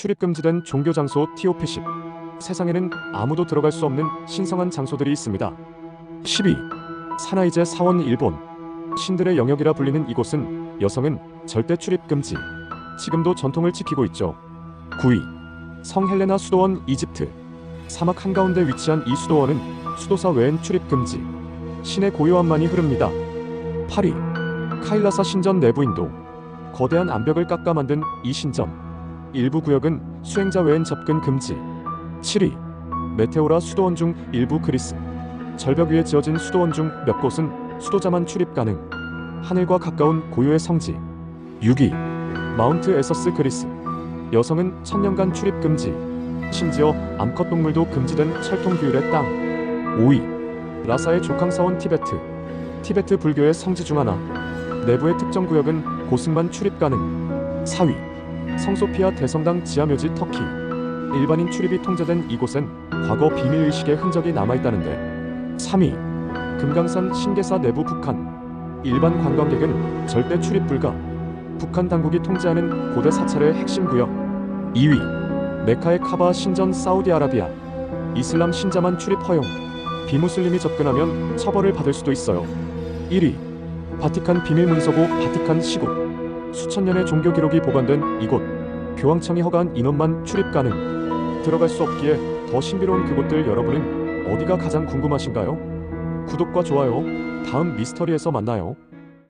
출입 금지된 종교 장소 티오피식. 세상에는 아무도 들어갈 수 없는 신성한 장소들이 있습니다. 12. 사나이제 사원 일본. 신들의 영역이라 불리는 이곳은 여성은 절대 출입 금지. 지금도 전통을 지키고 있죠. 9위. 성 헬레나 수도원 이집트. 사막 한가운데 위치한 이 수도원은 수도사 외엔 출입 금지. 신의 고요함만이 흐릅니다. 8위. 카일라사 신전 내부인도. 거대한 암벽을 깎아 만든 이 신전. 일부 구역은 수행자 외엔 접근 금지. 7위. 메테오라 수도원 중 일부 그리스. 절벽 위에 지어진 수도원 중 몇 곳은 수도자만 출입 가능. 하늘과 가까운 고유의 성지. 6위. 마운트 에서스 그리스. 여성은 천년간 출입 금지. 심지어 암컷 동물도 금지된 철통 규율의 땅. 5위. 라사의 조캉사원 티베트. 티베트 불교의 성지 중 하나. 내부의 특정 구역은 고승만 출입 가능. 4위. 성소피아 대성당 지하묘지 터키. 일반인 출입이 통제된 이곳엔 과거 비밀 의식의 흔적이 남아 있다는데. 3위. 금강산 신계사 내부 북한. 일반 관광객은 절대 출입 불가. 북한 당국이 통제하는 고대 사찰의 핵심 구역. 2위. 메카의 카바 신전 사우디아라비아. 이슬람 신자만 출입 허용. 비무슬림이 접근하면 처벌을 받을 수도 있어요. 1위. 바티칸 비밀 문서고 바티칸 시국. 수천 년의 종교 기록이 보관된 이곳. 교황청이 허가한 인원만 출입 가능. 들어갈 수 없기에 더 신비로운 그곳들 여러분은 어디가 가장 궁금하신가요? 구독과 좋아요. 다음 미스터리에서 만나요.